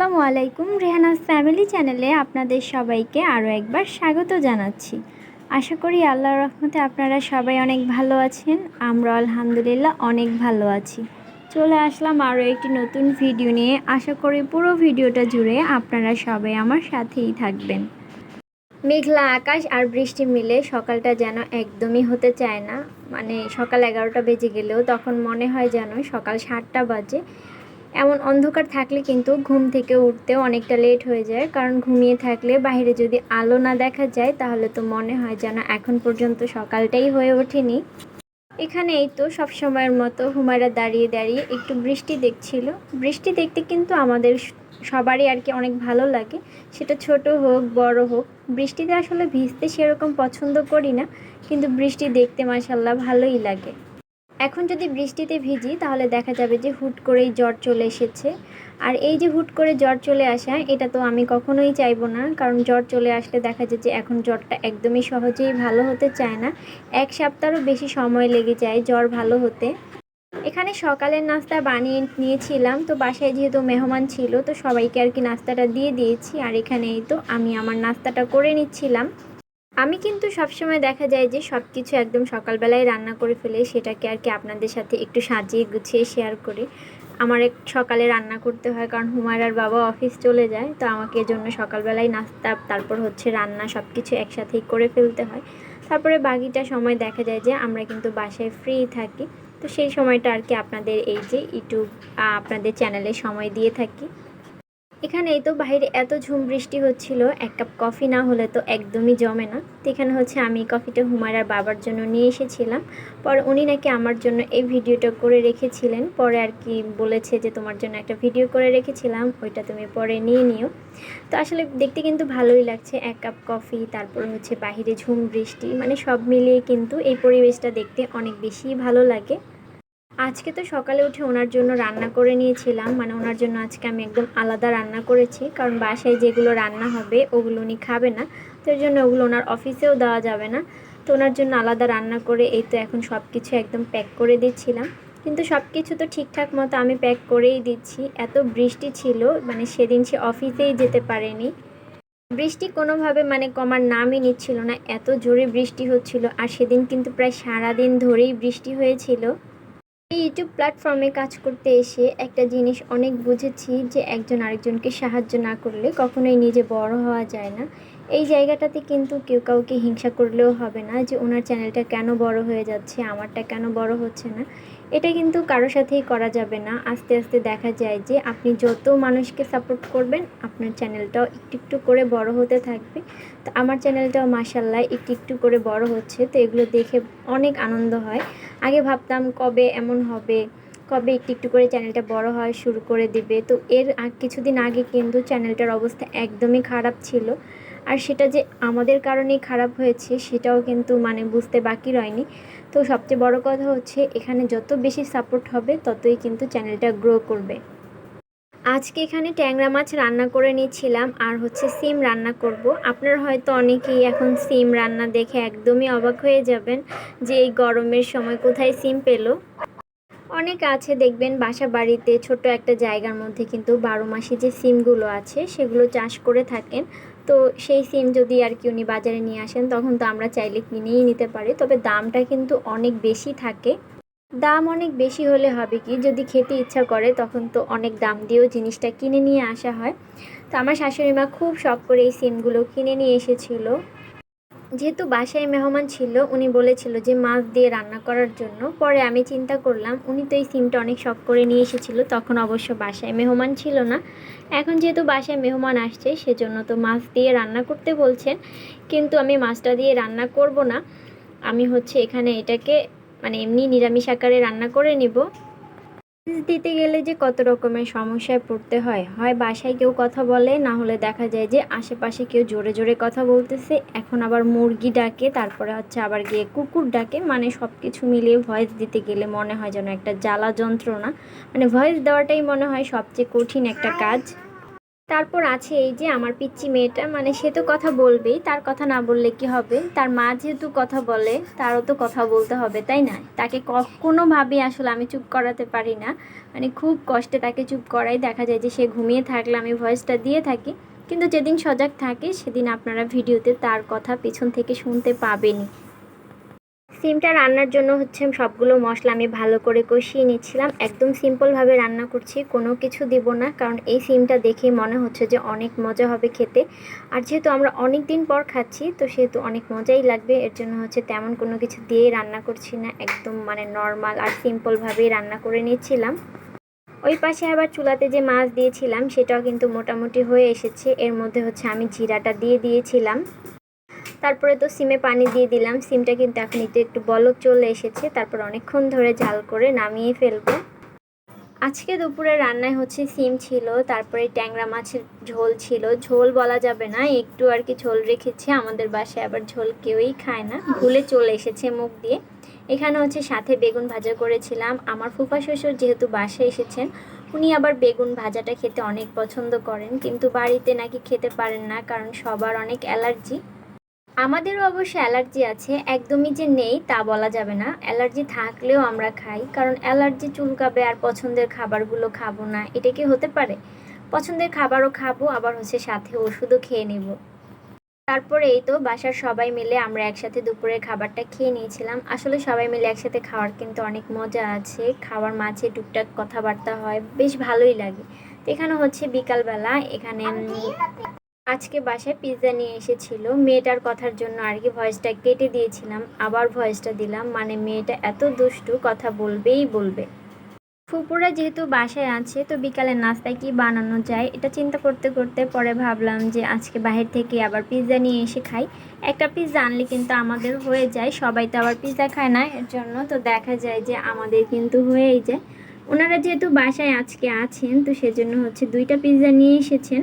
আলাইকুম রেহানাস ফ্যামিলি চ্যানেলে আপনাদের সবাইকে আরও একবার স্বাগত জানাচ্ছি। আশা করি আল্লাহ রহমতে আপনারা সবাই অনেক ভালো আছেন, আমরা আলহামদুলিল্লাহ অনেক ভালো আছি। চলে আসলাম আরও একটি নতুন ভিডিও নিয়ে। আশা করি পুরো ভিডিওটা জুড়ে আপনারা সবাই আমার সাথেই থাকবেন। মেঘলা আকাশ আর বৃষ্টি মিলে সকালটা যেন একদমই হতে চায় না। মানে সকাল এগারোটা বেজে গেলেও তখন মনে হয় যেন সকাল সাতটা বাজে। এমন অন্ধকার থাকলে কিন্তু ঘুম থেকে উঠতে অনেকটা লেট হয়ে যায়। কারণ ঘুমিয়ে থাকলে বাইরে যদি আলো না দেখা যায়, তাহলে তো মনে হয় যেন এখন পর্যন্ত সকালটাই হয়ে ওঠেনি। এখানে এই তো সব সময়ের মতো হুমায়রা দাঁড়িয়ে দাঁড়িয়ে একটু বৃষ্টি দেখছিল। বৃষ্টি দেখতে কিন্তু আমাদের সবারই আর কি অনেক ভালো লাগে। সেটা ছোট হোক, বড় হোক, বৃষ্টিতে আসলে ভিজতে সেরকম পছন্দ করি না। কিন্তু বৃষ্টি দেখতে মাসাল্লাহ ভালোই লাগে। এখন যদি বৃষ্টিতে ভিজি, তাহলে দেখা যাবে যে হুট করেই জ্বর চলে এসেছে। আর এই যে হুট করে জ্বর চলে আসা, এটা তো আমি কখনোই চাইব না। কারণ জ্বর চলে আসলে দেখা যায় যে এখন জ্বরটা একদমই সহজেই ভালো হতে চায় না। এক সপ্তাহরও বেশি সময় লেগে যায় জ্বর ভালো হতে। এখানে সকালের নাস্তা বানিয়ে নিয়েছিলাম। তো বাসায় যেহেতু মেহমান ছিল, তো সবাইকে আর কি নাস্তাটা দিয়ে দিয়েছি। আর এখানেই তো আমি আমার নাস্তাটা করে নিচ্ছিলাম। আমি কিন্তু সবসময় দেখা যায় যে সব কিছু একদম সকালবেলায় রান্না করে ফেলে সেটাকে আর কি আপনাদের সাথে একটু সাজিয়ে গুছিয়ে শেয়ার করি। আমার এক সকালে রান্না করতে হয় কারণ হুমায়রার বাবা অফিস চলে যায়, তো আমাকে জন্য সকালবেলায় নাস্তা, তারপর হচ্ছে রান্না সব কিছু একসাথেই করে ফেলতে হয়। তারপরে বাকিটা সময় দেখা যায় যে আমরা কিন্তু বাসায় ফ্রি থাকি। তো সেই সময়টা আর কি আপনাদের এই যে ইউটিউব আপনাদের চ্যানেলে সময় দিয়ে থাকি। এখানে এই তো বাইরে এত ঝুম বৃষ্টি হচ্ছিল, এক কাপ কফি না হলে তো একদমই জমে না। তো এখানে হচ্ছে আমি কফিটা হুমায়রার বাবার জন্য নিয়ে এসেছিলাম। পরে উনি নাকি আমার জন্য এই ভিডিওটা করে রেখেছিলেন। পরে আর কি বলেছে যে, তোমার জন্য একটা ভিডিও করে রেখেছিলাম, ওইটা তুমি পরে নিয়ে নিও। তো আসলে দেখতে কিন্তু ভালোই লাগছে, এক কাপ কফি, তারপর হচ্ছে বাহিরে ঝুম বৃষ্টি মানে সব মিলিয়ে কিন্তু এই পরিবেশটা দেখতে অনেক বেশি ভালো লাগে। আজকে তো সকালে উঠে ওনার জন্য রান্না করে নিয়েছিলাম। মানে ওনার জন্য আজকে আমি একদম আলাদা রান্না করেছি। কারণ বাসায় যেগুলো রান্না হবে, ওগুলো উনি খাবে না। তো এর জন্য ওগুলো ওনার অফিসেও দেওয়া যাবে না। তো ওনার জন্য আলাদা রান্না করে এই তো এখন সব কিছু একদম প্যাক করে দিচ্ছিলাম। কিন্তু সব কিছু তো ঠিকঠাক মতো আমি প্যাক করেই দিচ্ছি। এত বৃষ্টি ছিল মানে সেদিন সে অফিসেই যেতে পারেনি। বৃষ্টি কোনোভাবে মানে কমার নামই নিচ্ছিল না। এত জোরে বৃষ্টি হচ্ছিল। আর সেদিন কিন্তু প্রায় সারাদিন ধরেই বৃষ্টি হয়েছিল। এই ইউটিউব প্ল্যাটফর্মে কাজ করতে এসে একটা জিনিস অনেক বুঝেছি যে একজন আরেকজনকে সাহায্য না করলে কখনোই নিজে বড় হওয়া যায় না। এই জায়গাটাতে কিন্তু কেউ কাউকে হিংসা করলেও হবে না যে, ওনার চ্যানেলটা কেন বড় হয়ে যাচ্ছে? আমারটা কেন বড় হচ্ছে না? এটা কিন্তু কারোর সাথেই করা যাবে না। আস্তে আস্তে দেখা যায় যে আপনি যত মানুষকে সাপোর্ট করবেন, আপনার চ্যানেলটাও একটু একটু করে বড় হতে থাকবে। তো আমার চ্যানেলটাও মাসাল্লাহ একটু একটু করে বড় হচ্ছে। তো এগুলো দেখে অনেক আনন্দ হয়। আগে ভাবতাম কবে এমন হবে, কবে একটু একটু করে চ্যানেলটা বড় হয় শুরু করে দিবে। তো এর কিছুদিন আগে কিন্তু চ্যানেলটার অবস্থা একদমই খারাপ ছিল। আর সেটা যে আমাদের কারণেই খারাপ হয়েছে, সেটাও কিন্তু মানে বুঝতে বাকি রয়নি। তো সবচেয়ে বড় কথা হচ্ছে, এখানে যত বেশি সাপোর্ট হবে, ততই কিন্তু চ্যানেলটা গ্রো করবে। আজকে এখানে ট্যাংরা মাছ রান্না করে নিয়েছিলাম, আর হচ্ছে সিম রান্না করব। আপনারা হয়তো অনেকেই এখন সিম রান্না দেখে একদমই অবাক হয়ে যাবেন যে এই গরমের সময় কোথায় সিম পেল। অনেক আছে, দেখবেন বাসা বাড়িতে ছোট একটা জায়গার মধ্যে কিন্তু বারো মাসে যে সিমগুলো আছে, সেগুলো চাষ করে থাকেন। তো সেই সিম যদি আর কি উনি বাজারে নিয়ে আসেন, তখন তো আমরা চাইলে কিনেই নিতে পারি। তবে দামটা কিন্তু অনেক বেশি থাকে। দাম অনেক বেশি হলে হবে কি, যদি খেতে ইচ্ছা করে, তখন তো অনেক দাম দিয়েও জিনিসটা কিনে নিয়ে আসা হয়। তো আমার শাশুড়ি মা খুব শখ করে এই সিমগুলো কিনে নিয়ে এসেছিল। যেহেতু বাসায় মেহমান ছিল, উনি বলেছিল যে মাছ দিয়ে রান্না করার জন্য। পরে আমি চিন্তা করলাম, উনি তো এই সিমটা অনেক শখ করে নিয়ে এসেছিল, তখন অবশ্য বাসায় মেহমান ছিল না। এখন যেহেতু বাসায় মেহমান আসছে, সেজন্য তো মাছ দিয়ে রান্না করতে বলছেন। কিন্তু আমি মাছটা দিয়ে রান্না করব না। আমি হচ্ছে এখানে এটাকে মানে এমনি নিরামিষ আকারে রান্না করে নিব। দিতে গেলে যে কত রকমের সমস্যায় পড়তে হয়? হয় বাসায় কেউ কথা বলে, না হলে দেখা যায় যে আশেপাশে কেউ জোরে জোরে কথা বলতেছে, এখন আবার মুরগি ডাকে, তারপরে হচ্ছে আবার গিয়ে কুকুর ডাকে মানে সব কিছু মিলিয়ে ভয়েস দিতে গেলে মনে হয় যেন একটা জ্বালা যন্ত্রণা। মানে ভয়েস দেওয়াটাই মনে হয় সবচেয়ে কঠিন একটা কাজ। তারপর আছে এই যে আমার পিচ্চি মেয়েটা মানে সে তো কথা বলবেই, তার কথা না বললে কি হবে? তার মা যেহেতু কথা বলে, তারও তো কথা বলতে হবে, তাই না? তাকে কখনোভাবে আসলে আমি চুপ করাতে পারি না। মানে খুব কষ্টে তাকে চুপ করাই। দেখা যায় যে সে ঘুমিয়ে থাকলে আমি ভয়েসটা দিয়ে থাকি। কিন্তু যেদিন সজাগ থাকে, সেদিন আপনারা ভিডিওতে তার কথা পিছন থেকে শুনতে পাবেনই। সিমটা রান্নার জন্য হচ্ছে সবগুলো মশলা আমি ভালো করে কষিয়ে নিচ্ছিলাম। একদম সিম্পলভাবে রান্না করছি, কোনো কিছু দিব না, কারণ এই সিমটা দেখেই মনে হচ্ছে যে অনেক মজা হবে খেতে। আর যেহেতু আমরা অনেক দিন পর খাচ্ছি, তো সেহেতু অনেক মজাই লাগবে। এর জন্য হচ্ছে তেমন কোনো কিছু দিয়েই রান্না করছি না, একদম মানে নর্মাল আর সিম্পলভাবেই রান্না করে নিচ্ছিলাম। ওই পাশে আবার চুলাতে যে মাছ দিয়েছিলাম, সেটাও কিন্তু মোটামুটি হয়ে এসেছে। এর মধ্যে হচ্ছে আমি জিরাটা দিয়ে দিয়েছিলাম। তারপরে তো সিমে পানি দিয়ে দিলাম। সিমটা কিন্তু এখন একটু একটু বলক চলে এসেছে। তারপর অনেকক্ষণ ধরে জাল করে নামিয়ে ফেলব। আজকে দুপুরে রান্নায় হচ্ছে সিম ছিল, তারপরে ট্যাংরা মাছের ঝোল ছিল। ঝোল বলা যাবে না, একটু আর কি ঝোল রেখেছি। আমাদের বাসায় আবার ঝোল কেউই খায় না। ভুলে চলে এসেছে মুখ দিয়ে। এখানে হচ্ছে সাথে বেগুন ভাজা করেছিলাম। আমার ফুফা শ্বশুর যেহেতু বাসায় এসেছেন, উনি আবার বেগুন ভাজাটা খেতে অনেক পছন্দ করেন। কিন্তু বাড়িতে নাকি খেতে পারেন না, কারণ সবার অনেক অ্যালার্জি। আমাদেরও অবশ্য অ্যালার্জি আছে, একদমই যে নেই তা বলা যাবে না। অ্যালার্জি থাকলেও আমরা খাই, কারণ অ্যালার্জি চুলকাবে আর পছন্দের খাবারগুলো খাব না, এটা কি হতে পারে? পছন্দের খাবারও খাব, আবার হচ্ছে সাথে ওষুধও খেয়ে নেব। তারপরে এই তো, বাসার সবাই মিলে আমরা একসাথে দুপুরের খাবারটা খেয়ে নিয়েছিলাম। আসলে সবাই মিলে একসাথে খাওয়ার কিন্তু অনেক মজা আছে। খাওয়ার মাঝে টুকটাক কথাবার্তা হয়, বেশ ভালোই লাগে। তো এখানে হচ্ছে বিকালবেলা এখানে আজকে বাসায় পিৎজা নিয়ে এসেছিল। মেয়েটার কথার জন্য আর কি ভয়েসটা কেটে দিয়েছিলাম, আবার ভয়েসটা দিলাম। মানে মেয়েটা এত দুষ্টু, কথা বলবেই বলবে। ফুপুরা যেহেতু বাসায় আছে, তো বিকালে নাস্তায় কি বানানো যায় এটা চিন্তা করতে করতে পরে ভাবলাম যে আজকে বাহির থেকে আবার পিৎজা নিয়ে এসে খাই। একটা পিৎজা আনলে কিন্তু আমাদের হয়ে যায়, সবাই তো আবার পিৎজা খায় না, এর জন্য তো দেখা যায় যে আমাদের কিন্তু হয়েই যায়। ওনারা যেহেতু বাসায় আজকে আছেন, তো সেজন্য হচ্ছে দুইটা পিৎজা নিয়ে এসেছেন।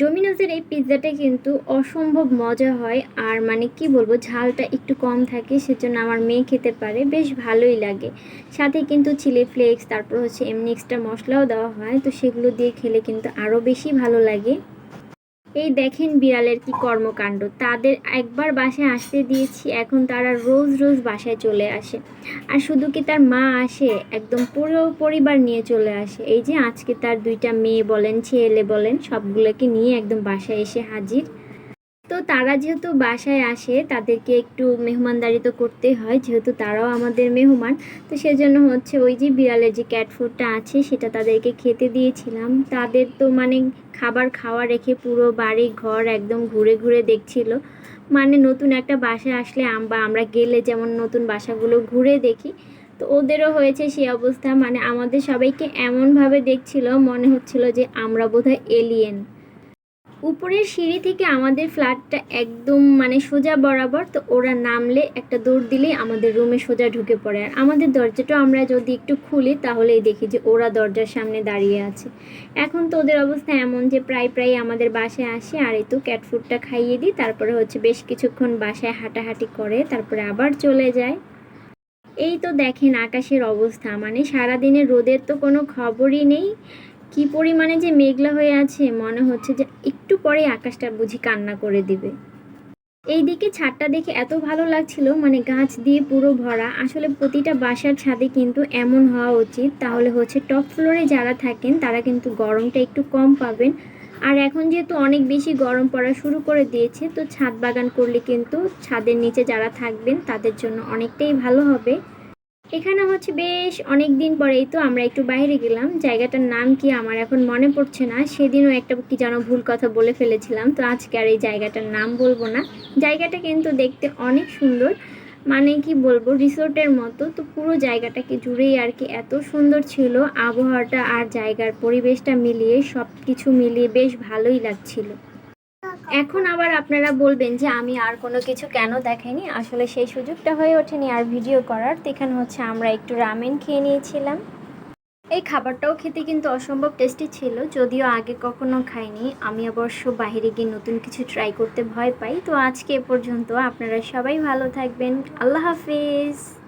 ডোমিনোজের এই পিৎজাটা কিন্তু অসম্ভব মজা হয়। আর মানে কি বলব, ঝালটা একটু কম থাকে, সেজন্য আমার মেয়ে খেতে পারে, বেশ ভালোই লাগে। সাথে কিন্তু চিলি ফ্লেক্স, তারপর হচ্ছে এমনি এক্সট্রা মশলাও দেওয়া হয়, তো সেগুলো দিয়ে খেলে কিন্তু আরও বেশি ভালো লাগে। এই দেখেন বিড়ালের কি কর্মকাণ্ড। তাদের একবার বাসায় আসতে দিয়েছি, এখন তারা রোজ রোজ বাসায় চলে আসে। আর শুধু কি তার মা আসে, একদম পুরো পরিবার নিয়ে চলে আসে। এই যে আজকে তার দুইটা মেয়ে বলেন, ছেলে বলেন, সবগুলোকে নিয়ে একদম বাসায় এসে হাজির। তো তারা যেহেতু বাসায় আসে, তাদেরকে একটু মেহমানদারি তো করতে হয়, যেহেতু তারাও আমাদের মেহমান, তো সেজন্য হচ্ছে ওই যে বিড়ালের যে ক্যাট ফুডটা আছে, সেটা তাদেরকে খেতে দিয়েছিলাম। তাদের তো মানে খাবার খাওয়া রেখে পুরো বাড়ি, ঘর একদম ঘুরে ঘুরে দেখছিল। মানে নতুন একটা বাসায় আসলে বা আমরা গেলে যেমন নতুন বাসাগুলো ঘুরে দেখি, তো ওদেরও হয়েছে সেই অবস্থা। মানে আমাদের সবাইকে এমনভাবে দেখছিল, মনে হচ্ছিল যে আমরা বোধহয় এলিয়েন উপরের সিঁড়ি থেকে আমাদের ফ্ল্যাটটা একদম মানে সোজা বরাবর, তো ওরা নামলে একটা দৌড় দিলেই আমাদের রুমে সোজা ঢুকে পড়ে। আর আমাদের দরজাটা আমরা যদি একটু খুলি, তাহলেই দেখি যে ওরা দরজার সামনে দাঁড়িয়ে আছে। এখন তো ওদের অবস্থা এমন যে প্রায় প্রায় আমাদের বাসায় আসে, আর এই তো ক্যাট ফুডটা খাইয়ে দিই, তারপরে হচ্ছে বেশ কিছুক্ষণ বাসায় হাঁটাহাঁটি করে, তারপরে আবার চলে যায়। এই তো দেখেন আকাশের অবস্থা মানে সারাদিনে রোদের তো কোনো খবরই নেই। কি পরিমাণে যে মেঘলা হয়ে আছে মনে হচ্ছে যে একটু পরে আকাশটা বুঝি কান্না করে দিবে। এইদিকে ছাদটা দেখে এত ভালো লাগছিল মানে গাছ দিয়ে পুরো ভরা। আসলে প্রতিটা বাসার ছাদে কিন্তু এমন হওয়া উচিত। তাহলে হচ্ছে টপ ফ্লোরে যারা থাকেন, তারা কিন্তু গরমটা একটু কম পাবেন। আর এখন যেহেতু অনেক বেশি গরম পড়া শুরু করে দিয়েছে, তো ছাদ বাগান করলে কিন্তু ছাদের নিচে যারা থাকবেন, তাদের জন্য অনেকটাই ভালো হবে। এখানে হচ্ছে বেশ অনেক দিন পরেই তো আমরা একটু বাইরে গেলাম। জায়গাটার নাম কি আমার এখন মনে পড়ছে না। সেদিনও একটা কি যেন ভুল কথা বলে ফেলেছিলাম। তো আজকে আর এই জায়গাটার নাম বলব না। জায়গাটা কিন্তু দেখতে অনেক সুন্দর। মানে কি বলব, রিসোর্টের মতো। তো পুরো জায়গাটাকে জুড়েই আর কি এত সুন্দর ছিল। আবহাওয়াটা আর জায়গার পরিবেশটা মিলিয়ে সব কিছু মিলিয়ে বেশ ভালোই লাগছিল। এখন আবার আপনারা বলবেন যে আমি আর কোনো কিছু কেন দেখাইনি? আসলে সেই সুযোগটা হয়ে ওঠেনি আর ভিডিও করার। এখানে হচ্ছে আমরা একটু রামেন খেয়ে নিয়েছিলাম। এই খাবারটাও খেতে কিন্তু অসম্ভব টেস্টি ছিল, যদিও আগে কখনো খাইনি। আমি অবশ্য বাইরে গিয়ে নতুন কিছু ট্রাই করতে ভয় পাই। তো আজকে এ পর্যন্ত আপনারা সবাই ভালো থাকবেন। আল্লাহ হাফিজ।